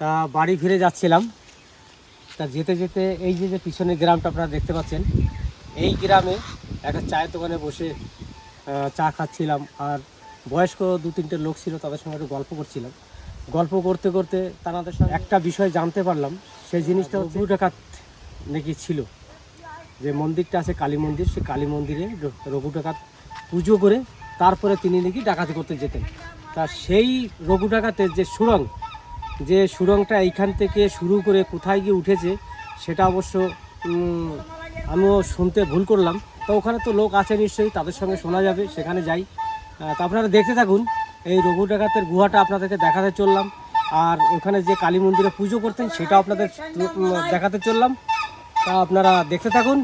তা বাড়ি ফিরে যাচ্ছিলাম। তা যেতে যেতে এই যে যে পিছনের গ্রামটা আপনারা দেখতে পাচ্ছেন এই গ্রামে একটা চায়ের দোকানে বসে চা খাচ্ছিলাম আর বয়স্ক দু তিনটে লোক ছিল তাদের সঙ্গে একটু গল্প করছিলাম। গল্প করতে করতে তাদের সঙ্গে একটা বিষয় জানতে পারলাম সেই জিনিসটা হচ্ছে ডাকাত নাকি ছিল। যে মন্দিরটা আছে কালী মন্দির সেই কালী মন্দিরে রঘু ডাকাত পুজো করে তারপরে তিনি নাকি ডাকাতি করতে যেতেন। তা সেই রঘু ডাকাতের যে সুরং যে সুরংটা এইখান থেকে শুরু করে কোথায় গিয়ে উঠেছে, সেটা অবশ্য আমিও শুনতে ভুল করলাম। তো ওখানে তো লোক আছে নিশ্চয়ই, তাদের সঙ্গে শোনা যাবে, সেখানে যাই। তা আপনারা দেখতে থাকুন, এই রঘু ডাকাতের গুহাটা আপনাদেরকে দেখাতে চললাম, আর ওখানে যে কালী মন্দিরে পুজো করতেন সেটা আপনাদের দেখাতে চললাম। তা আপনারা দেখতে থাকুন,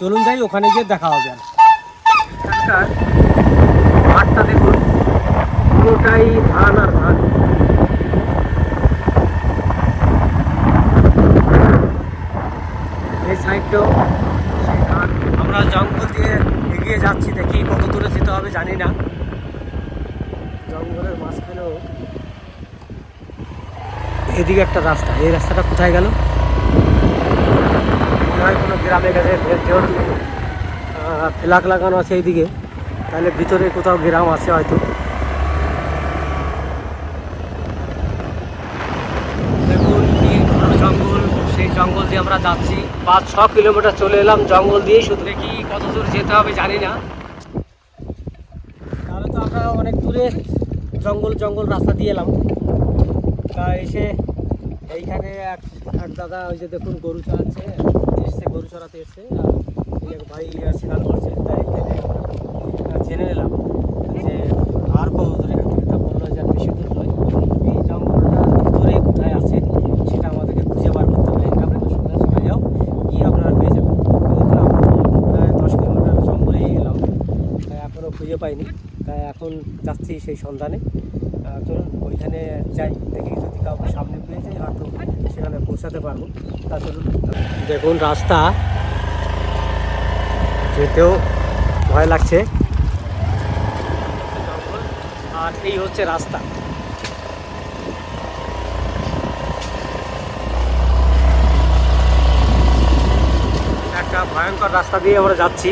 চলুন যাই, ওখানে গিয়ে দেখা হবে আর। দেখুন, পুরোটাই ধান আর ধান আমরা জঙ্গল দিয়ে এগিয়ে যাচ্ছি, দেখি কত দূরে যেতে হবে, জানি না। জঙ্গলের মাঝখানেও এদিকে একটা রাস্তা। এই রাস্তাটা কোথায় গেল? কোনো গ্রামে গেছে যেহেতু ফ্ল্যাগ লাগানো আছে এইদিকে, তাহলে ভিতরে কোথাও গ্রাম আছে হয়তো দেখুন কি ঘন জঙ্গল সেই জঙ্গল দিয়ে আমরা যাচ্ছি। পাঁচ, ছ কিলোমিটার চলে এলাম, জঙ্গল দিয়েই শুধু দেখি কত দূর যেতে হবে, জানি না। তাহলে তো আমরা অনেক দূরে জঙ্গল জঙ্গল রাস্তা দিয়ে এলাম। তা এসে এইখানে এক এক দাদা ওই যে দেখুন গরু চড়াচ্ছে, এসছে, গরু চড়াতে এসছে, আর এক ভাই স্নান করছে। তাই জেনে নিলাম যে আর কত দূরে এখান থেকে তা বলল যে আর বেশি দূর নয় এই জঙ্গলটা ভিতরে কোথায় আছে সেটা আমাদেরকে খুঁজে বার করতে হবে আপনারা সঙ্গে সঙ্গে যাও গিয়ে আপনারা পেয়ে যাবেন দেখুন আমরা তো প্রায় দশ কিলোমিটার জঙ্গলেই এলাম তাই এখনও খুঁজে পাইনি। তাই এখন যাচ্ছি সেই সন্ধানে। চলুন, ওইখানে যাই, দেখি যদি কাউকে সামনে পেয়ে যাই হয়তো সেখানে পৌঁছাতে পারব। তা চলুন, দেখুন, রাস্তা। যেতেও ভয় লাগছে। আর এই হচ্ছে রাস্তা। একটা ভয়ঙ্কর রাস্তা দিয়ে আমরা যাচ্ছি।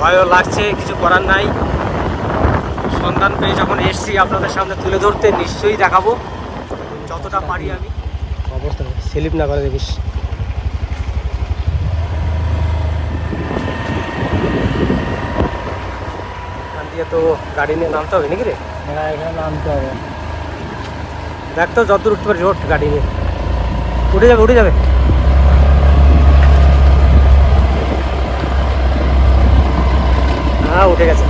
ভয়ও লাগছে কিছু করার নাই। সন্ধান পেয়ে যখন এসছি আপনাদের সামনে তুলে ধরতে নিশ্চয়ই দেখাবো। যতটা পারি আমি। অবস্থা স্লিপ না করে দেখিস দিয়ে তো গাড়ি নিয়ে নামতে হবে নাকি রে? হ্যাঁ এখানে নামতে হবে। দেখ তো যতদূর উঠতে পারিস ওঠ গাড়ি নিয়ে। উঠে যাবে উঠে যাবে। হ্যাঁ উঠে গেছে।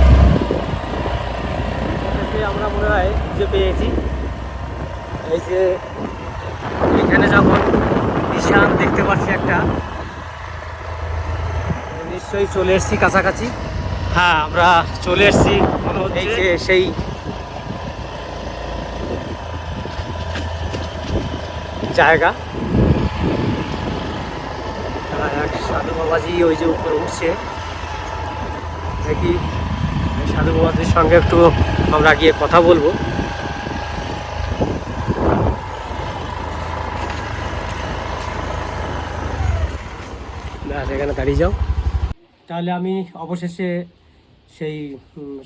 আমরা মনে হয় খুঁজে পেয়েছি। এই যে এখানে যখন নিশান দেখতে পাচ্ছি একটা নিশ্চয়ই চলে এসেছি কাছাকাছি। হ্যাঁ আমরা চলে এসেছি এই যে সেই জায়গা। এক সাধু বাবাজি ওই যে উপরে উঠছে। দেখি সাধু বাবাজির সঙ্গে একটু আমরা গিয়ে কথা বলব। ব্যাস, এখানে দাঁড়িয়ে যাও। তাহলে আমি অবশেষে সেই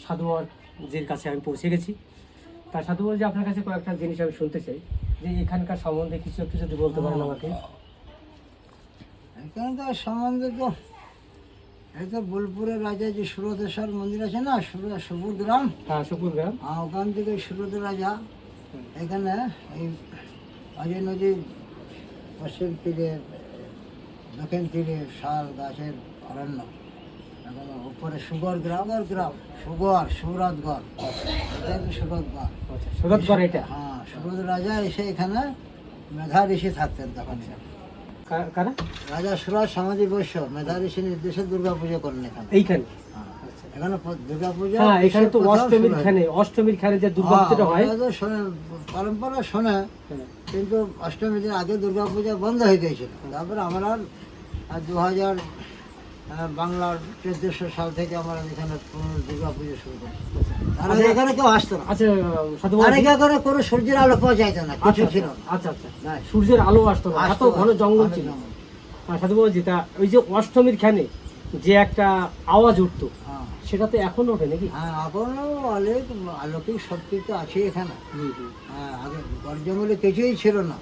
সাধু বাবাজির কাছে আমি পৌঁছে গেছি। তা সাধু বাবাজি, আপনার কাছে কয়েকটা জিনিস আমি শুনতে চাই। যে এখানকার সম্বন্ধে কিছু, একটু যদি বলতে পারেন আমাকে। এখানে তো সম্বন্ধে তো এই তো বোলপুরের রাজা যে সুরতেশ্বর মন্দির আছে না সুর সুপুর গ্রাম হ্যাঁ শুকুর গ্রাম আহ, ওখান থেকে সুরত রাজা এখানে এই অজয় নদীর পশ্চিম তীরে দক্ষিণ তীরে শাল গাছের অরণ্য। এখন উপরে সুগর গ্রাম আর গ্রাম সুগর সুরতগড় এটা তো সুরতগড় আচ্ছা সুরতগড় এটা? হ্যাঁ সুরত রাজা এসে এখানে মেধা ঋষি থাকতেন তখন। কারা রাজা সুরাজ সমাধি বৈশ্য মেধা ঋষি নির্দেশে দুর্গা পুজো করেন এখানে এইখানে হ্যাঁ। এখানে দুর্গা পূজা হ্যাঁ এখানে তো অষ্টমীর খানে অষ্টমীর খানে যে দুর্গা পুজোটা হয় পরম্পরা শোনে। কিন্তু অষ্টমীর দিন আগে দুর্গা পূজা বন্ধ হয়ে গিয়েছিল তারপরে আমরা দু হাজার বাংলার চোদ্দশো সাল থেকে আমরা এখানে দুর্গা পুজো শুরু করি তার আচ্ছা। এখানে কেউ আসতো না আচ্ছা তার এখানে কোনো সূর্যের আলো পাওয়া যাইতো না কিছু আচ্ছা ছিল আচ্ছা আচ্ছা। সূর্যের আলো আসতো না এত ঘন জঙ্গল ছিল। আর সাধু বাবা যেটা ওই যে অষ্টমীর খানে যে একটা আওয়াজ উঠতো হ্যাঁ সেটা তো এখন ওঠে নাকি হ্যাঁ এখনও অনেক আলোকিক শক্তি তো আছে এখানে। হ্যাঁ আগে জঙ্গলে কিছুই ছিল না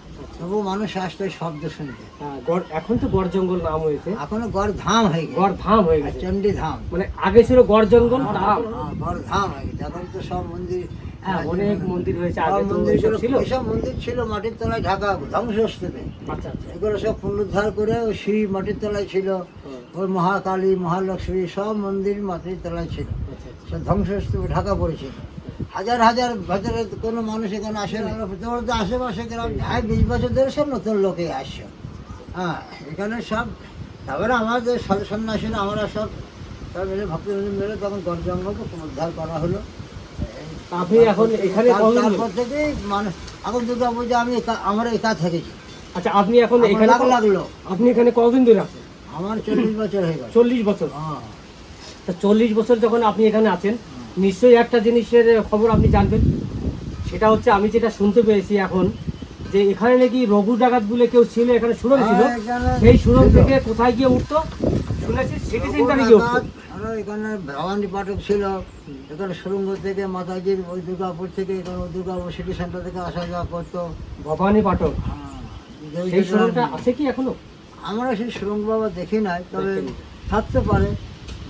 তবু মানুষ আসতো শব্দ শুনতে হ্যাঁ, এখন তো গড় জঙ্গল নাম হয়েছে। এখনও গড় ধাম হয়ে গেছে। গড় ধাম হয়ে গেছে। চণ্ডী ধাম। মানে আগে ছিল গড় জঙ্গল ধাম। হ্যাঁ, গড় ধাম হয়ে গেছে। এখন তো সব মন্দির হ্যাঁ অনেক মন্দির হয়েছে সব আগে তো মন্দির ছিল। এসব মন্দির ছিল মাটির তলায় ঢাকা ধ্বংসস্তূপে। আচ্ছা আচ্ছা। এগুলো সব পুনরুদ্ধার করে ওই শ্রী মাটির তলায় ছিল। ওই মহাকালী মহালক্ষ্মী সব মন্দির মাটির তলায় ছিল। আচ্ছা সব ধ্বংসস্তূপে ঢাকা পড়েছিল। হাজার হাজার ভেতরে কোনো মানুষ এখানে আসে না। তোমরা তো আশেপাশে গ্রাম হ্যাঁ বিশ বছর ধরে সব নতুন লোকে আসছে হ্যাঁ এখানে সব তারপরে আমাদের সাধু সন্ন্যাসীরা আমরা সব সব মিলে ভক্তি মিলে তখন গড় জঙ্গলকে পুনরুদ্ধার করা হলো। আপনি এখন এখানে তারপর থেকেই মানুষ এখন দুর্গা পূজা আমি আমরা একা থেকেছি আচ্ছা আপনি এখন এখানে লাগল আপনি এখানে কতদিন ধরে আছেন? আমার চল্লিশ বছর হয়ে গেল। চল্লিশ বছর? হ্যাঁ। তা চল্লিশ বছর যখন আপনি এখানে আছেন নিশ্চয়ই একটা জিনিসের খবর আপনি জানবেন। সেটা হচ্ছে আমি যেটা শুনতে পেয়েছি এখন যে এখানে নাকি রঘু ডাকাত বলে কেউ ছিল এখানে সুরং ছিল। হ্যাঁ, সেই সুরং ছিল। থেকে কোথায় গিয়ে উঠতো? শুনেছি সিটি সেন্টারে গিয়ে উঠতো। এখানে ভবানী পাঠক ছিল। এখানে সুরঙ্গ থেকে মাতাজির ওই দুর্গাপুর থেকে এখানে ওই দুর্গাপুর সিটি সেন্টার থেকে আসা যাওয়া করতো। ভবানী পাঠক। হ্যাঁ, সেই সুরংটা আছে কি এখনও? আমরা সেই সুরঙ্গ বাবা দেখি নাই তবে থাকতে পারে।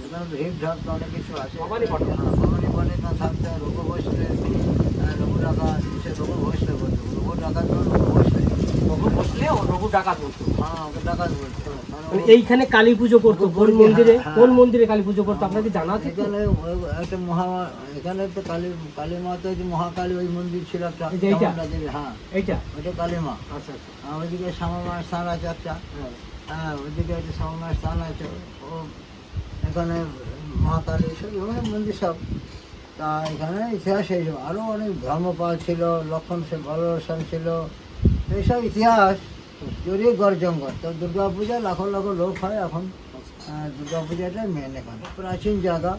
এখানে ভিড় ঢাক অনেক কিছু আছে। ভবানী পাঠক। হ্যাঁ, ভবানী পাঠক না থাকতে রঘু রঘু ডাকা সে রঘু বলতো রঘু ডাকা তো রঘু রঘু বসলে ও রঘু ডাকাত বলতো হ্যাঁ ওকে ডাকাত বলতো কারণ মানে ও- এইখানে কালী পুজো করতো কোন হ্যাঁ, মন্দিরে? হ্যাঁ। কোন মন্দিরে কালী পুজো করতো? আপনাকে জানা আছে? এখানে একটা মহা এখানে তো কালী কালী মাতা যে মহাকালী ওই মন্দির ছিল একটা হ্যাঁ। এইটা? ওইটা কালী মা। আচ্ছা আচ্ছা। ওইদিকে শ্যামা স্থান আছে একটা হ্যাঁ। হ্যাঁ ওইদিকে একটা শ্যামা স্থান আছে। ও এখানে মহাকালী সব মন্দির সব। তা এখানে ইতিহাস এইসব আরও অনেক ধর্মপাল ছিল, লক্ষণ সে বলসন ছিল। এইসব ইতিহাস জড়িয়ে গর্জন জঙ্গল তো দুর্গা পূজা লাখো লাখো লোক হয় এখন। দুর্গা পূজাটা মেন এখানে। প্রাচীন জায়গা।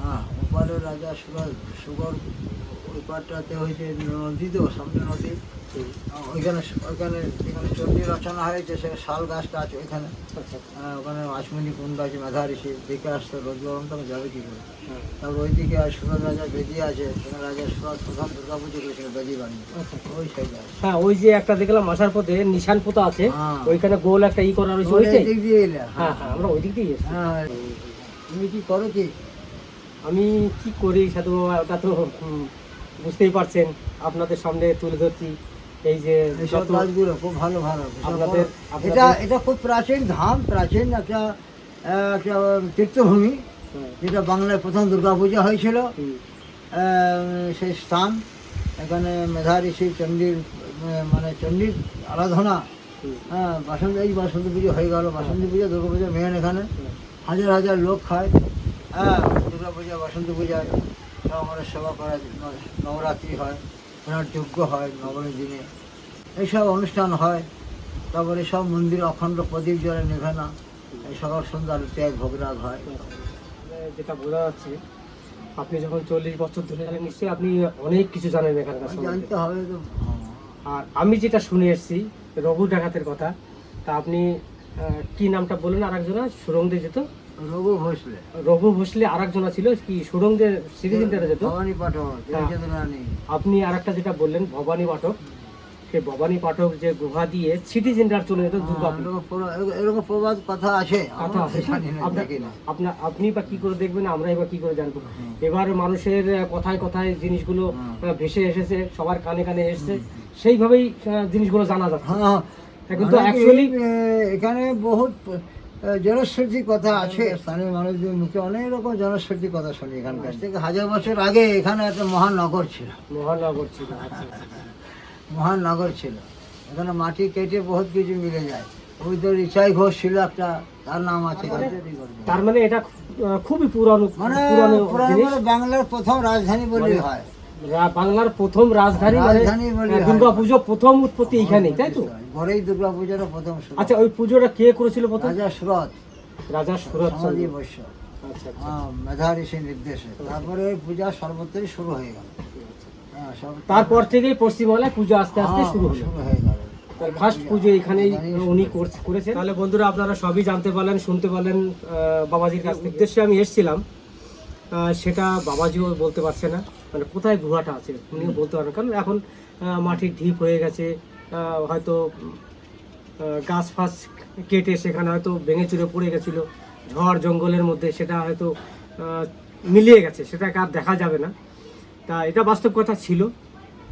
হ্যাঁ ওপারে রাজা সুগর সুগর ওই পারটাতে হয়েছে নদী তো সামনে নদী। ওইখানে ওইখানে যেখানে চণ্ডী রচনা হয়েছে সে শাল গাছটা আছে ওইখানে। আচ্ছা আচ্ছা। ওখানে আচমনি কুণ্ড আছে মেধা ঋষি দেখে আসতে রোদ তো যাবে কি করে? হ্যাঁ। তারপর ওইদিকে আর সুরজ রাজা বেদি আছে সেখানে রাজা সুরজ প্রধান দুর্গা পুজো করেছিল বেদি বানিয়ে আচ্ছা ওই সাইডে আছে। হ্যাঁ ওই যে একটা দেখলাম আসার পথে নিশান পোতা আছে হ্যাঁ। ওইখানে গোল একটা ই করা রয়েছে ওই দিক দিয়ে এলে হ্যাঁ। হ্যাঁ আমরা ওই দিক দিয়ে হ্যাঁ তুমি কি করো কি? আমি কি করি সাধু বাবা ওটা তো বুঝতেই পারছেন আপনাদের সামনে তুলে ধরছি। এই যে এইসব যত খুব ভালো ভালো। আপনাদের- এটা এটা খুব প্রাচীন ধাম প্রাচীন একটা একটা তীর্থভূমি হ্যাঁ, যেটা বাংলায় প্রথম দুর্গাপূজা হয়েছিল। সেই স্থান এখানে মেধা ঋষি চণ্ডীর মানে চণ্ডীর আরাধনা। হ্যাঁ বাসন্তী এই বাসন্তী পুজো হয়ে গেল। বাসন্তী পুজো দুর্গা পুজো মেন এখানে হাজার হাজার লোক খায়। হ্যাঁ দুর্গা পূজা বাসন্তী পূজায় সব আমাদের সেবা করা নবরাত্রি হয়। ওনার যজ্ঞ হয় নবমীর দিনে। এইসব অনুষ্ঠান হয়। তারপরে সব মন্দির অখণ্ড প্রদীপ জলে নেভে না এই সকাল সন্ধ্যা আলু ত্যাগ ভোগরাগ হয়। যেটা বোঝা যাচ্ছে আপনি যখন চল্লিশ বছর ধরে তাহলে নিশ্চয়ই আপনি অনেক কিছু জানেন এখানকার জানতে হবে তো। আর আমি যেটা শুনে এসেছি রঘু ডাকাতের কথা তা আপনি কি নামটা বললেন আর একজনা সুরঙ্গে যেত? রঘু ভোসলে। রঘু ভোসলে আর একজনা ছিল কি সুরঙ্গে সিরিজেন্টারে যেত ভবানী পাঠক আপনি আর একটা যেটা বললেন ভবানী পাঠক সেই ভবানী পাঠক যে গুহা দিয়ে সিটি সেন্টার চলে যেত দুর্গাপুর এরকম প্রবাদ- কথা আছে কথা আছে। আপনার আপনি বা কি করে দেখবেন আমরাই বা কি করে জানব। এবার মানুষের কথায় কথায় জিনিসগুলো ভেসে এসেছে সবার কানে কানে এসেছে। সেইভাবেই জিনিসগুলো জানা যাচ্ছে। হ্যাঁ। কিন্তু অনেক actually- এই, এ, এখানে বহুত জনশ্রুতি কথা আছে। স্থানীয় মানুষদের মুখে অনেক রকম জনশ্রুতি কথা শুনি এখানকার। থেকে হাজার বছর আগে এখানে একটা মহানগর ছিল। মহানগর ছিল আচ্ছা। মহানগর ছিল। এখানে মাটি কেটে বহুত কিছু মিলে যায়। ওই তো রিচাই ঘোষ ছিল একটা তার নাম আছে। তার মানে এটা খুবই পুরানো মানে পুরানো। বলে বাংলার প্রথম রাজধানী মানে হয়। বাংলার প্রথম রাজধানী মানে হয়। দুর্গা পুজো প্রথম উৎপত্তি এইখানেই তাই তো? ঘরেই দুর্গা পূজাটা প্রথম শুরু। আচ্ছা ওই পুজোটা কে করেছিল প্রথম? রাজা সুরত রাজা সুরত সমাধি বৈশ্য। আচ্ছা আচ্ছা। হ্যাঁ মেধা ঋষির নির্দেশে। তারপরে পূজা সর্বত্রই শুরু হয়ে গেল। হ্যাঁ তারপর থেকেই পশ্চিমবাংলায় পুজো আস্তে আস্তে শুরু হলো। শুরু হয়ে গেল। ফার্স্ট পুজো এখানেই উনি করছে- করেছেন। তাহলে বন্ধুরা আপনারা সবই জানতে পারলেন শুনতে পারলেন আহ, বাবাজির কাছ থেকে। উদ্দেশ্যে আমি এসেছিলাম। সেটা বাবাজিও বলতে পারছে না। মানে কোথায় গুহাটা আছে উনিও বলতে পারেন কারণ এখন মাটির ঢিপ হয়ে গেছে হয়তো গাছ ফাছ কেটে সেখানে হয়তো ভেঙে চুরে পড়ে গেছিল। ঝড় জঙ্গলের মধ্যে সেটা হয়তো মিলিয়ে গেছে সেটাকে আর দেখা যাবে না। তা এটা বাস্তব কথা ছিল।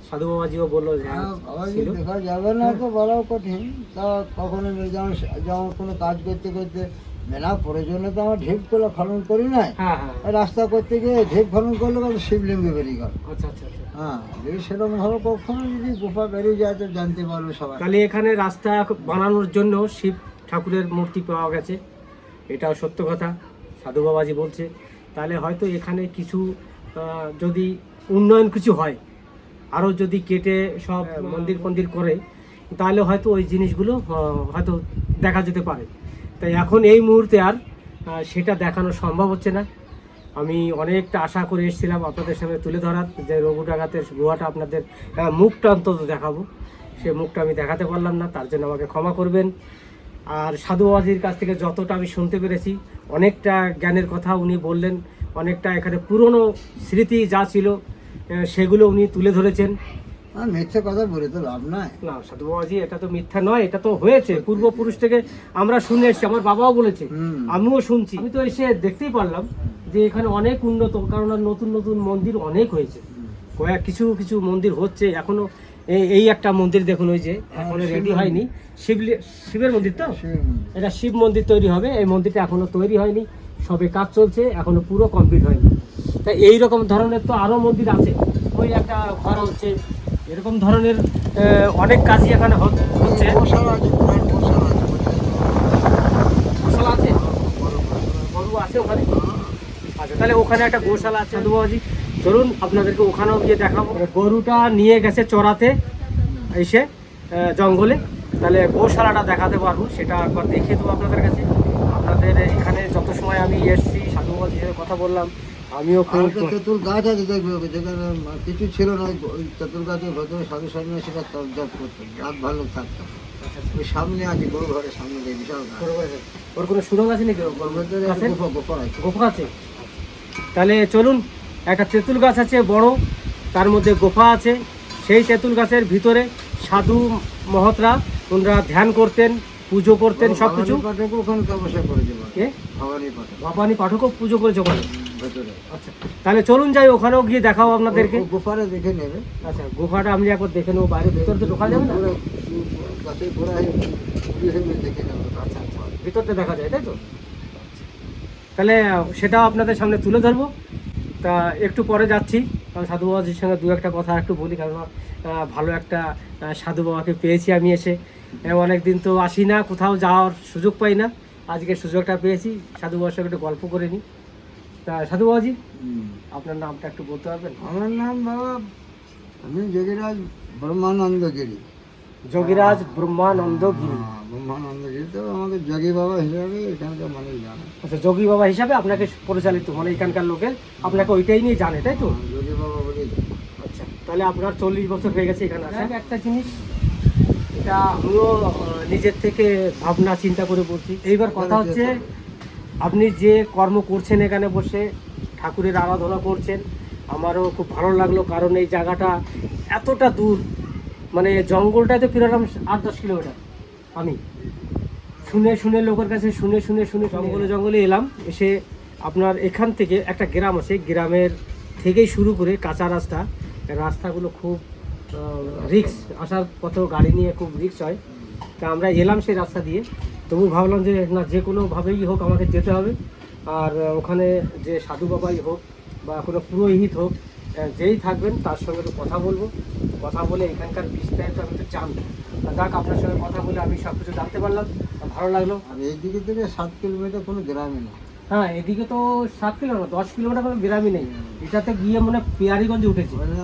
সাধু বাবাজিও বলল যে হ্যাঁ, হ্যাঁ, দেখা যাবে না তো বলাও কঠিন। তা কখনো যেমন যেমন কোনো কাজ করতে করতে মেলা প্রয়োজনে তো আমার ঢিপ করে খনন করি নাই। হ্যাঁ হ্যাঁ। রাস্তা করতে গিয়ে ঢিপ খনন করলে তখন শিবলিঙ্গ বেরিয়ে গেল। আচ্ছা আচ্ছা আচ্ছা। হ্যাঁ যদি সেরকম ভাবে কখনো যদি গুফা বেরিয়ে যায় তো জানতে পারবে সবাই। তাহলে এখানে রাস্তা বানানোর জন্য শিব ঠাকুরের মূর্তি পাওয়া গেছে। এটাও সত্য কথা সাধু বাবাজি বলছে। তাহলে হয়তো এখানে কিছু যদি উন্নয়ন কিছু হয় আরও যদি কেটে সব মন্দির ফন্দির করে তাহলে হয়তো ওই জিনিসগুলো হয়তো দেখা যেতে পারে। তাই এখন এই মুহূর্তে আর সেটা দেখানো সম্ভব হচ্ছে না। আমি অনেকটা আশা করে এসেছিলাম আপনাদের সামনে তুলে ধরার যে রঘু ডাকাতের গুহাটা আপনাদের মুখটা অন্তত দেখাবো। সে মুখটা আমি দেখাতে পারলাম না, তার জন্য আমাকে ক্ষমা করবেন। আর সাধু বাবাজির কাছ থেকে যতটা আমি শুনতে পেরেছি, অনেকটা জ্ঞানের কথা উনি বললেন, অনেকটা এখানে পুরনো স্মৃতি যা ছিল সেগুলো উনি তুলে ধরেছেন। আর মিথ্যে কথা বলে তো লাভ নাই। না সাধু বাবাজি এটা তো মিথ্যা নয় এটা তো হয়েছে। পূর্বপুরুষ থেকে আমরা শুনে এসেছি আমার বাবাও বলেছে। আমিও শুনছি। আমি তো এসে দেখতেই পারলাম যে এখানে অনেক উন্নত কারণ নতুন নতুন মন্দির অনেক হয়েছে। কয়েক কিছু কিছু মন্দির হচ্ছে। এখনও এই একটা মন্দির দেখুন ওই যে এখনও রেডি হয়নি। শিবলি শিবের মন্দির তো? এটা শিব মন্দির তৈরি হবে। এই মন্দিরটা এখনও তৈরি হয়নি। সবে কাজ চলছে এখনও পুরো কমপ্লিট হয়নি। তা এই রকম ধরনের তো আরও মন্দির আছে। ওই একটা ঘর হচ্ছে এরকম ধরনের অনেক কাজই এখানে হচ্ছে। আছে। গরু আছে ওখানে? আচ্ছা তাহলে ওখানে একটা গোশালা আছে সাধু বাবাজি। চলুন আপনাদেরকে ওখানেও গিয়ে দেখাবো। গরুটা নিয়ে গেছে চড়াতে এসে জঙ্গলে। তাহলে গোশালাটা দেখাতে পারব সেটা একবার দেখিয়ে দেবো আপনাদের কাছে। আপনাদের এখানে যত সময় আমি এসেছি সাধু বাবাজির কথা বললাম আমিও তেঁতুল গাছ আছে দেখবে ওকে যেখানে কিছু ছিল না ওই- তেঁতুল গাছের ভেতরে সাধু সামনে সেটা তর্জব করতো রাত ভালো থাকতো। ওই সামনে আছে গরু ঘরের সামনে যে বিশাল ওর কোনো সুরঙ্গ আছে নাকি? গোফা আছে। গোফা আছে? তাহলে চলুন একটা তেঁতুল গাছ আছে বড় তার মধ্যে গোফা আছে। সেই তেঁতুল গাছের ভিতরে সাধু মহতরা ওনারা ধ্যান করতেন পুজো করতেন সব কিছু ভবানী পাঠকও পুজো করেছে ওখানে ভেতরে। আচ্ছা তাহলে চলুন যাই ওখানেও গিয়ে দেখাও আপনাদেরকে। গোফারে দেখে নেবে। আচ্ছা গোফাটা আমি একবার দেখে নেব বাইরে ভিতরে তো ঢোকা যাবে না? আচ্ছা আচ্ছা ভিতরটা দেখা যায় তাই তো? তাহলে সেটাও আপনাদের সামনে তুলে ধরবো। তা একটু পরে যাচ্ছি। কারণ সাধু বাবাজির সঙ্গে দু একটা কথা একটু বলি কারণ ভালো একটা সাধু বাবাকে পেয়েছি আমি এসে। অনেক দিন তো আসি না কোথাও যাওয়ার সুযোগ পাই না। আজকে সুযোগটা পেয়েছি। সাধু বাবার সঙ্গে একটু গল্প করে নিই। তা সাধু বাবাজি? আপনার নামটা একটু বলতে পারবেন? আমার নাম বাবা আমি যোগীরাজ ব্রহ্মানন্দ গিরি। যোগীরাজ ব্রহ্মানন্দ গিরি ব্রহ্মানন্দ গিরি তো আমাকে যোগী বাবা হিসাবে এখানকার মানুষ জানে। আচ্ছা যোগী বাবা হিসাবে আপনাকে পরিচালিত মানে এখানকার লোকের আপনাকে ওইটাই নিয়ে জানে তাই তো? হ্যাঁ, যোগী বাবা বলেই জানে। আচ্ছা তাহলে আপনার চল্লিশ বছর হয়ে গেছে এখানে আসা। একটা জিনিস এটা আমিও নিজের থেকে ভাবনা চিন্তা করে বলছি। এইবার কথা হচ্ছে আপনি যে কর্ম করছেন এখানে বসে, ঠাকুরের আরাধনা করছেন, আমারও খুব ভালো লাগল কারণ এই জায়গাটা এতটা দূর মানে জঙ্গলটাতে ফিরালাম আট দশ কিলোমিটার, আমি। শুনে শুনে লোকের কাছে শুনে শুনে শুনে জঙ্গলে জঙ্গলে এলাম, এসে আপনার এখান থেকে একটা গ্রাম আছে, গ্রামের থেকেই শুরু করে কাঁচা রাস্তা। রাস্তাগুলো খুব রিক্স আসার পথেও গাড়ি নিয়ে খুব রিক্স হয়। তা আমরা এলাম সেই রাস্তা দিয়ে। তবু ভাবলাম যে না যে কোনোভাবেই হোক আমাকে যেতে হবে। আর ওখানে যে সাধু বাবাই হোক বা কোনো পুরোহিত হোক যেই থাকবেন তার সঙ্গে তো কথা বলব। কথা বলে এখানকার বিস্তারিত আমি একটু জানব। যাক আপনার সঙ্গে কথা বলে আমি সব কিছু জানতে পারলাম। তা ভালো লাগল। আর এই দিকে থেকে সাত কিলোমিটার কোনো গ্রামে না হ্যাঁ এদিকে তো সাত কিলোমিটার দশ কিলোমিটার কোনো গ্রামই নেই। এটাতে গিয়ে মানে পেয়ারিগঞ্জে উঠেছে। মানে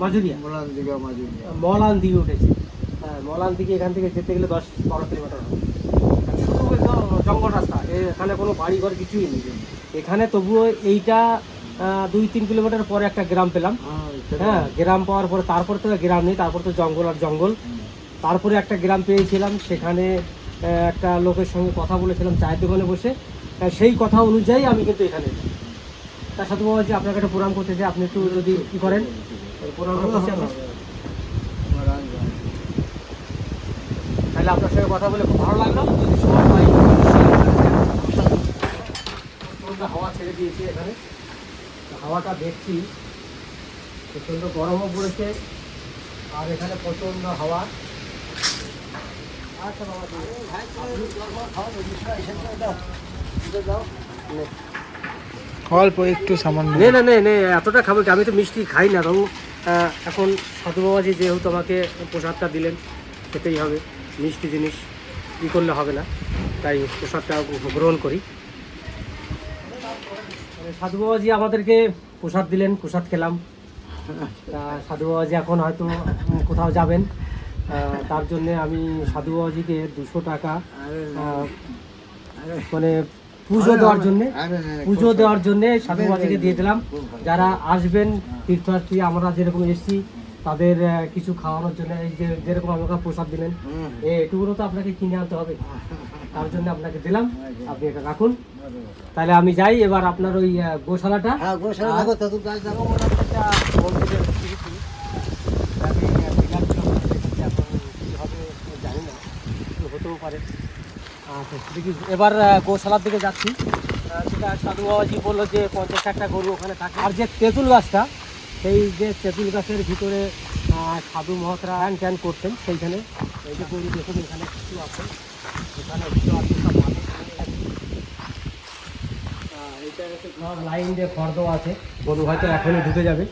মাজুরিয়া মোলান দিঘা মাজুরিয়া মলান দিকে উঠেছে। হ্যাঁ মলান দিকে এখান থেকে যেতে গেলে দশ বারো কিলোমিটার হবে। আর জঙ্গল রাস্তা এখানে কোনো বাড়ি ঘর কিছুই নেই। এখানে তবুও এইটা দুই তিন কিলোমিটার পরে একটা গ্রাম পেলাম। হ্যাঁ গ্রাম পাওয়ার পরে তারপর তো গ্রাম নেই তারপর তো জঙ্গল আর জঙ্গল। তারপরে একটা গ্রাম পেয়েছিলাম সেখানে একটা লোকের সঙ্গে কথা বলেছিলাম চায়ের দোকানে বসে। সেই কথা অনুযায়ী আমি কিন্তু এখানে। তার সাথে বাবা যে আপনাকে একটা প্রোগ্রাম করতে চাই আপনি একটু যদি কি করেন? প্রোগ্রাম করছি আমি তাহলে আপনার সঙ্গে কথা বলে খুব ভালো লাগল। যদি সময় পাই হাওয়া ছেড়ে দিয়েছি এখানে। হাওয়াটা দেখছি প্রচণ্ড গরমও পড়েছে আর এখানে প্রচণ্ড হাওয়া। আচ্ছা বাবা অল্প একটু সামান্য। নে না নে নে এতটা খাব কি? আমি তো মিষ্টি খাই না তবু এখন সাধু বাবাজি যেহেতু আমাকে প্রসাদটা দিলেন খেতেই হবে মিষ্টি জিনিস ই করলে হবে না। তাই প্রসাদটা গ্রহণ করি। মানে সাধু বাবাজি আমাদেরকে প্রসাদ দিলেন প্রসাদ খেলাম। তা সাধু বাবাজি এখন হয়তো কোথাও যাবেন। তার জন্য আমি সাধু বাবাজিকে দুশো টাকা মানে পুজো দেওয়ার জন্যে পুজো দেওয়ার জন্য সাধু বাবাজিকে দিয়ে দিলাম। যারা আসবেন তীর্থযাত্রী আমরা যেরকম এসেছি তাদের কিছু খাওয়ানোর জন্য এই যে যেরকম আমাকে প্রসাদ দিলেন এই এটুকুনো তো আপনাকে কিনে আনতে হবে। তার জন্য আপনাকে দিলাম। আপনি এটা রাখুন। তাহলে আমি যাই এবার আপনার ওই গোশালাটা। একটা হতেও পারে। আচ্ছা এবার গোশালার দিকে যাচ্ছি। যেটা সাধু বাবাজি বলল যে পঞ্চাশ ষাটটা গরু ওখানে থাকে। আর যে তেঁতুল গাছটা সেই যে তেঁতুল গাছের ভিতরে সাধু মহাত্রা হ্যান ট্যান করতেন সেইখানে। এই যে গরু দেখুন, এখানে কিছু আছে। এখানে কিছু আছে, সব এইটা লাইন দিয়ে দেওয়া আছে। গরু হয়তো এখনই ঢুকে যাবে।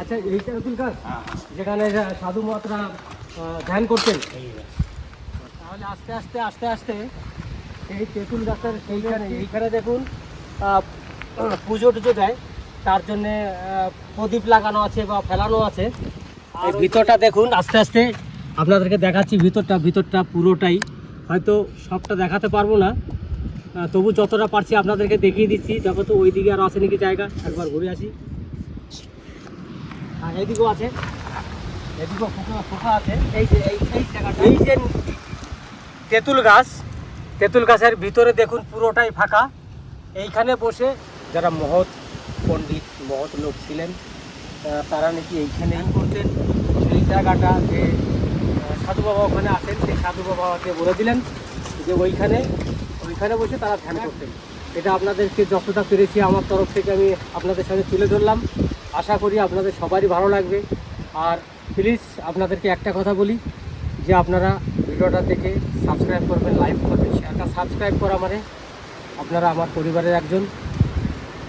আচ্ছা এইটা তেঁতুল গাছ যেখানে সাধু মহাত্রা ধ্যান করতেন তাহলে আস্তে আস্তে আস্তে আস্তে এই তেঁতুল গাছের সেইখানে এইখানে দেখুন পুজো টুজো দেয়। তার জন্যে প্রদীপ লাগানো আছে বা ফেলানো আছে। এই ভিতরটা দেখুন আস্তে আস্তে আপনাদেরকে দেখাচ্ছি ভিতরটা ভিতরটা পুরোটাই। হয়তো সবটা দেখাতে পারব না। তবু যতটা পারছি আপনাদেরকে দেখিয়ে দিচ্ছি। দেখো তো ওই দিকে আরও আছে নাকি জায়গা? একবার ঘুরে আসি। আর এইদিকেও আছে। এদিকেও ফোকা ফোকা আছে। এই যে এই জায়গাটা। এই যে তেঁতুল গাছ তেঁতুল গাছের ভিতরে দেখুন পুরোটাই ফাঁকা। এইখানে বসে যারা মহৎ পণ্ডিত, মহৎ লোক ছিলেন তারা নাকি এইখানেই করতেন। সেই জায়গাটা যে সাধু বাবা ওখানে আসেন সেই সাধু বাবাকে বলে দিলেন যে ওইখানে ওইখানে বসে তারা ধ্যান করতেন। এটা আপনাদেরকে যতটা পেরেছি আমার তরফ থেকে আমি আপনাদের সামনে তুলে ধরলাম। আশা করি আপনাদের সবারই ভালো লাগবে। আর প্লিজ আপনাদেরকে একটা কথা বলি যে আপনারা ভিডিওটা দেখে সাবস্ক্রাইব করবেন লাইক করবেন, শেয়ারটা সাবস্ক্রাইব করা মানে আপনারা আমার পরিবারের একজন।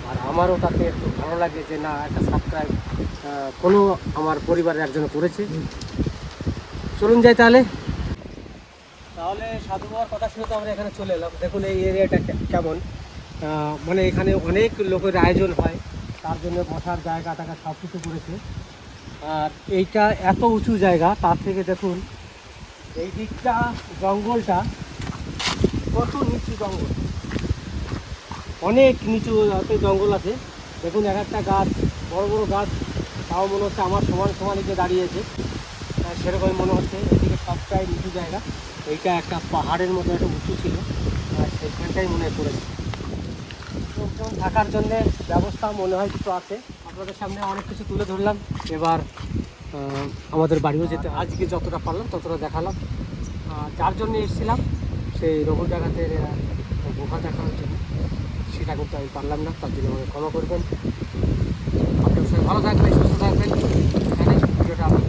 আর আমারও তাতে একটু ভালো লাগে যে না, একটা সাবস্ক্রাইব কোনো আমার পরিবারের একজন করেছে। চলুন যাই তাহলে। তাহলে সাধু বাবার কথা শুনে তো আমরা এখানে চলে এলাম। দেখুন এই এরিয়াটা কেমন। মানে এখানে অনেক লোকের আয়োজন হয়। তার জন্য বসার জায়গা, টাকা সব কিছু করেছে। আর এইটা এত উঁচু জায়গা, তার থেকে দেখুন এই দিকটা জঙ্গলটা, কত নিচু জঙ্গল। অনেক নিচু জঙ্গল আছে। দেখুন, এক একটা গাছ, বড় বড় গাছ, তাও মনে হচ্ছে আমার সমান সমান যে দাঁড়িয়েছে সেরকমই মনে হচ্ছে, এদিকে সবটাই নিচু জায়গা। এইটা একটা পাহাড়ের মতো একটা উঁচু ছিল আর সেখানটাই মনে পড়েছে। থাকার জন্য ব্যবস্থা মনে হয় কিছু আছে। আপনাদের সামনে অনেক কিছু তুলে ধরলাম। এবার আমাদের বাড়িও যেতে আজকে যতটা পারলাম, ততটা দেখালাম। যার জন্য এসেছিলাম, সেই রঘুর জায়গাতে গুহা দেখানোর জন্য। সেটা করতে আমি পারলাম না, তার জন্য আমাকে ক্ষমা করবেন। আপনার সঙ্গে ভালো থাকবেন, সুস্থ থাকবেন। এখানে ভিডিওটা আমি